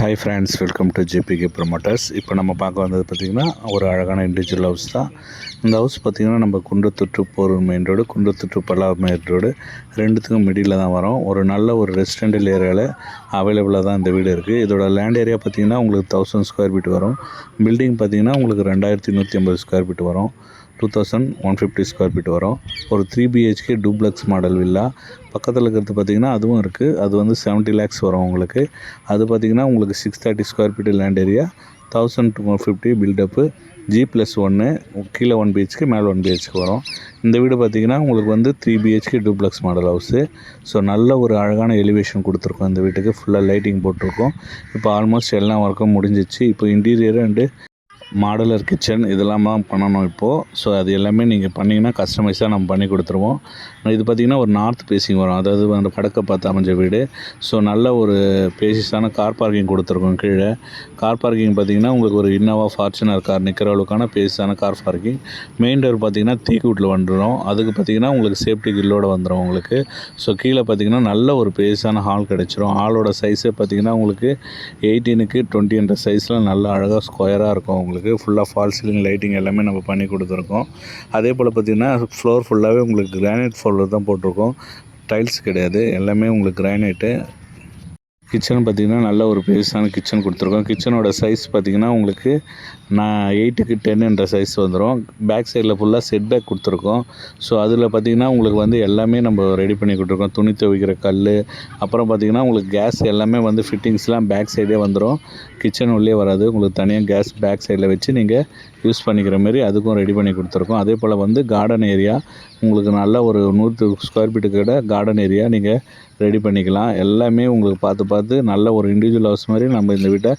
Hi friends welcome to GBK promoters இப்போ நம்ம பார்க்க வந்தது பார்த்திங்கன்னா ஒரு அழகான இண்டிவிஜுவல் ஹவுஸ் தான். இந்த ஹவுஸ் பார்த்திங்கன்னா நம்ம குன்றத்துட்டு போரூர் மெயின் ரோடு குன்றத்துட்டு பல்லா மெயின் ரோடு ரெண்டுத்துக்கும் மிடியில் தான் வரும். ஒரு நல்ல ஒரு ரெசிடென்டல் ஏரியாவில் அவைலபிளாக தான் இந்த வீடு இருக்குது இதோட லேண்ட் ஏரியா பார்த்திங்கன்னா உங்களுக்கு தௌசண்ட் ஸ்கொயர் ஃபீட் வரும். பில்டிங் பார்த்திங்கன்னா உங்களுக்கு ரெண்டாயிரத்தி நூற்றி ஐம்பது ஸ்கொயர் ஃபீட் வரும். Two thousand one fifty square feet வரும். ஒரு three BHK duplex model villa பக்கத்தில் இருக்கிறது பார்த்திங்கன்னா அதுவும் இருக்குது அது வந்து செவன்ட்டி லேக்ஸ் வரும் உங்களுக்கு. அது பார்த்திங்கன்னா உங்களுக்கு six thirty square feet land area thousand two fifty buildup G plus ஒன்று கீழே ஒன் பிஹெச்கே மேலே ஒன் பிஹெச்கே வரும். இந்த வீடு பார்த்திங்கன்னா உங்களுக்கு வந்து three BHK duplex model house so நல்ல ஒரு அழகான எலிவேஷன் கொடுத்துருக்கோம் இந்த வீட்டுக்கு. ஃபுல்லாக லைட்டிங் போட்டிருக்கோம். இப்போ ஆல்மோஸ்ட் எல்லா ஒர்க்கும் முடிஞ்சிச்சு. இப்போ இன்டீரியர் அண்டு மாடலர் கிச்சன் இதெல்லாம் தான் பண்ணணும் இப்போது ஸோ அது எல்லாமே நீங்கள் பண்ணிங்கன்னா கஸ்டமைஸாக நம்ம பண்ணி கொடுத்துருவோம். இது பார்த்திங்கன்னா ஒரு நார்த் பேசிங் வரும். அதாவது அந்த வடக்க பார்த்து அமைஞ்ச வீடு. ஸோ நல்ல ஒரு பேசிஸான கார் பார்க்கிங் கொடுத்துருக்கோம் கீழே. கார் பார்க்கிங் பார்த்திங்கன்னா உங்களுக்கு ஒரு இன்னோவா ஃபார்ச்சுனர் கார் நிற்கிற அளவுக்கான பேசிஸான கார் பார்க்கிங் மெயின் டோர் பார்த்திங்கன்னா தீக்கூட்டில் வந்துடும் அதுக்கு பார்த்திங்கன்னா உங்களுக்கு சேஃப்டி கில்லோடு வந்துடும் உங்களுக்கு. ஸோ கீழே பார்த்திங்கன்னா நல்ல ஒரு பேஸான ஹால் கிடச்சிரும். ஹாலோட சைஸே பார்த்திங்கன்னா உங்களுக்கு எயிட்டீனுக்கு டுவெண்ட்டின்ற சைஸில் நல்ல அழகாக ஸ்கொயராக இருக்கும் உங்களுக்கு. உங்களுக்கு ஃபுல்லாக ஃபால் சீலிங் லைட்டிங் எல்லாமே நம்ம பண்ணி கொடுத்துருக்கோம். அதே போல் பார்த்திங்கன்னா ஃப்ளோர் ஃபுல்லாகவே உங்களுக்கு கிரானைட் ஃப்ளோர் தான் போட்டிருக்கோம். டைல்ஸ் கிடையாது. எல்லாமே உங்களுக்கு கிரானைட்டு கிச்சன் பார்த்திங்கன்னா நல்ல ஒரு பெருசான கிச்சன் கொடுத்துருக்கோம். கிச்சனோட சைஸ் பார்த்திங்கன்னா உங்களுக்கு நான் எயிட்டுக்கு டென்னுன்ற என்ற சைஸ் வந்துடும் பேக் சைடில் ஃபுல்லாக செட் பேக் கொடுத்துருக்கோம். ஸோ அதில் பார்த்திங்கன்னா உங்களுக்கு வந்து எல்லாமே நம்ம ரெடி பண்ணி கொடுத்துருக்கோம். துணி துவைக்கிற கல் அப்புறம் பார்த்திங்கன்னா உங்களுக்கு கேஸ் எல்லாமே வந்து ஃபிட்டிங்ஸ்லாம் பேக் சைடே வந்துடும் கிச்சன் உள்ளே வராது. உங்களுக்கு தனியாக கேஸ் பேக் சைடில் வச்சு நீங்கள் யூஸ் பண்ணிக்கிற மாதிரி அதுக்கும் ரெடி பண்ணி கொடுத்துருக்கோம். அதே போல் வந்து கார்டன் ஏரியா உங்களுக்கு நல்ல ஒரு நூற்று ஸ்கொயர் ஃபீட்டு கிட்ட கார்டன் ஏரியா நீங்கள் ரெடி பண்ணிக்கலாம். எல்லாமே உங்களுக்கு பார்த்து பார்த்து நல்ல ஒரு இண்டிவிஜுவல் ஹவுஸ் மாதிரி நம்ம இந்த வீட்டை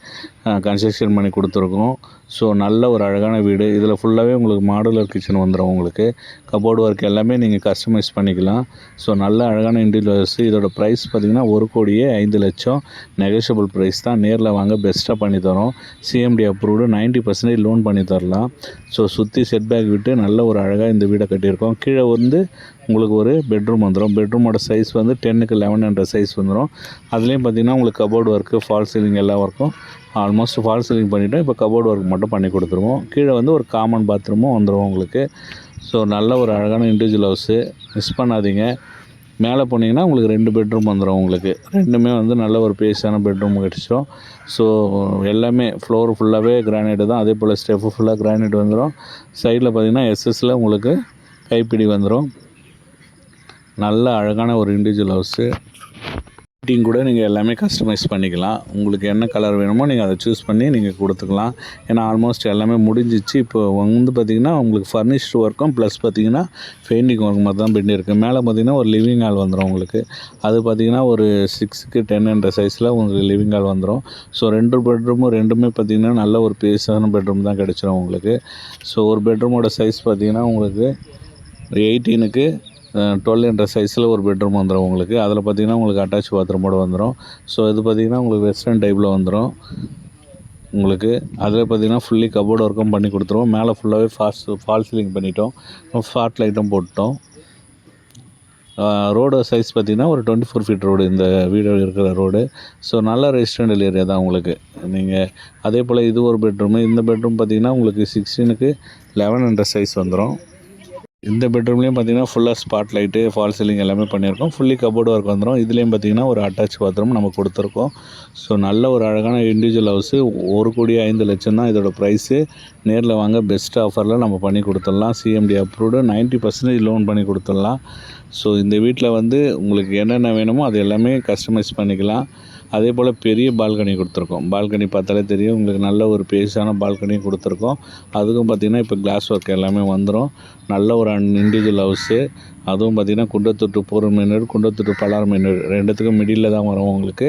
கன்ஸ்ட்ரக்ஷன் பண்ணி கொடுத்துருக்கோம். ஸோ நல்ல ஒரு அழகான வீடு. இதில் ஃபுல்லாகவே உங்களுக்கு மாடுலர் கிச்சன் வந்துடும் உங்களுக்கு. கபோர்டு ஒர்க் எல்லாமே நீங்கள் கஸ்டமைஸ் பண்ணிக்கலாம். ஸோ நல்ல அழகான இண்டிவிஜுவல் ஹவுஸ் இதோட ப்ரைஸ் பார்த்திங்கன்னா ஒரு கோடியே ஐந்து லட்சம். நெகோஷியபிள் ப்ரைஸ் தான். நேரில் வாங்க பெஸ்ட்டாக பண்ணி தரோம். CMD approved ninety percentage loan பண்ணி தரலாம். ஸோ சுற்றி செட் பேக் விட்டு நல்ல ஒரு அழகாக இந்த வீடை கட்டியிருக்கோம். கீழே வந்து உங்களுக்கு ஒரு பெட்ரூம் வந்துடும் பெட்ரூமோட சைஸ் வந்து டென்னுக்கு லெவன் என்ற சைஸ் வந்துடும் அதுலேயும் பார்த்திங்கன்னா உங்களுக்கு கபோர்டு ஒர்க்கு ஃபால் சீலிங் எல்லா ஒர்க்கும் ஆல்மோஸ்ட் ஃபால் சீலிங் பண்ணிவிட்டோம் இப்போ கபோர்டு ஒர்க் மட்டும் பண்ணி கொடுத்துருவோம். கீழே வந்து ஒரு காமன் பாத்ரூமும் வந்துடும் உங்களுக்கு. ஸோ நல்ல ஒரு அழகான இண்டிவிஜுவல் ஹவுஸு மிஸ் பண்ணாதீங்க. மேலே போனீங்கன்னா உங்களுக்கு ரெண்டு பெட்ரூம் வந்துடும் உங்களுக்கு. ரெண்டுமே வந்து நல்ல ஒரு பேஸான பெட்ரூம் கிடச்சிடும் ஸோ எல்லாமே ஃப்ளோர் ஃபுல்லாகவே கிரானைட்டு தான். அதே போல் ஸ்டெப்பு ஃபுல்லாக கிரானைட் வந்துடும் சைடில் பார்த்திங்கன்னா எஸ்எஸ்சில் உங்களுக்கு கைப்பிடி வந்துடும் நல்ல அழகான ஒரு இண்டிவிஜுவல் ஹவுஸு ஃபிட்டிங் கூட நீங்கள் எல்லாமே கஸ்டமைஸ் பண்ணிக்கலாம். உங்களுக்கு என்ன கலர் வேணுமோ நீங்கள் அதை சூஸ் பண்ணி நீங்கள் கொடுத்துக்கலாம். ஏன்னா ஆல்மோஸ்ட் எல்லாமே முடிஞ்சிச்சு. இப்போ வந்து பார்த்திங்கன்னா உங்களுக்கு ஃபர்னிஷ்டு ஒர்க்கும் ப்ளஸ் பார்த்திங்கன்னா பெயிண்டிங் ஒர்க் மாதிரி தான் பெயிண்ட் இருக்குது மேலே பார்த்திங்கன்னா ஒரு லிவிங் ஹால் வந்துடும் உங்களுக்கு. அது பார்த்திங்கன்னா ஒரு சிக்ஸுக்கு டென்ன்ற சைஸில் உங்களுக்கு லிவிங் ஹால் வந்துடும் ஸோ ரெண்டு பெட்ரூமும் ரெண்டுமே பார்த்திங்கன்னா நல்ல ஒரு பேஸான பெட்ரூம் தான் கிடச்சிரும் உங்களுக்கு. ஸோ ஒரு பெட்ரூமோட சைஸ் பார்த்திங்கன்னா உங்களுக்கு எயிட்டீனுக்கு டுவெல் என்ற சைஸில் ஒரு பெட்ரூம் வந்துடும் உங்களுக்கு. அதில் பார்த்திங்கன்னா உங்களுக்கு அட்டாச் பாத்ரூமோடு வந்துடும் ஸோ இது பார்த்திங்கன்னா உங்களுக்கு வெஸ்டர்ன் டைப்பில் வந்துடும் உங்களுக்கு அதில் பார்த்திங்கன்னா ஃபுல்லி கபோர்டு ஒர்க்கும் பண்ணி கொடுத்துருவோம். மேலே ஃபுல்லாகவே ஃபாஸ்ட் ஃபால் சீலிங் பண்ணிட்டோம். ஃபாட் லைட்டும் போட்டோம் ரோடு சைஸ் பார்த்திங்கன்னா ஒரு டுவெண்ட்டி ஃபோர் ஃபீட் ரோடு இந்த வீடு இருக்கிற ரோடு ஸோ நல்ல ரெசிடென்டல் ஏரியா தான் உங்களுக்கு. நீங்கள் அதே போல் இது ஒரு பெட்ரூமு இந்த பெட்ரூம் பார்த்திங்கன்னா உங்களுக்கு சிக்ஸ்டீனுக்கு லெவன் என்ற சைஸ் வந்துடும் இந்த பெட்ரூம்லேயும் பார்த்தீங்கன்னா ஃபுல்லாக ஸ்பாட் லைட்டு ஃபால் சீலிங் எல்லாமே பண்ணியிருக்கோம். ஃபுல்லி கபோர்டு ஒர்க் வந்துடும் இதுலேயும் பார்த்தீங்கன்னா ஒரு அட்டாச் பாத்ரூம் நம்ம கொடுத்துருக்கோம். ஸோ நல்ல ஒரு அழகான இண்டிவிஜுவல் ஹவுஸு ஒரு கோடி ஐந்து லட்சம் தான் இதோட ப்ரைஸு நேரில் வாங்க பெஸ்ட் ஆஃபரில் நம்ம பண்ணி கொடுத்துடலாம். CMD approved ninety percentage loan பண்ணி கொடுத்துடலாம். ஸோ இந்த வீட்டில் வந்து உங்களுக்கு என்னென்ன வேணுமோ அது எல்லாமே கஸ்டமைஸ் பண்ணிக்கலாம். அதே போல் பெரிய பால்கனி கொடுத்துருக்கோம். பால்கனி பார்த்தாலே தெரியும். உங்களுக்கு நல்ல ஒரு பேஸான பால்கனியும் கொடுத்துருக்கோம். அதுக்கும் பார்த்திங்கன்னா இப்போ கிளாஸ் ஒர்க் எல்லாமே வந்துடும் நல்ல ஒரு அண்ட் இண்டிவிஜுவல் ஹவுஸு அதுவும் பார்த்திங்கன்னா குண்டத்தொட்டு போர் மீனர் குண்டத்தொட்டு பலார் மீனர் ரெண்டுத்துக்கும் மிடில் தான் வரும் உங்களுக்கு.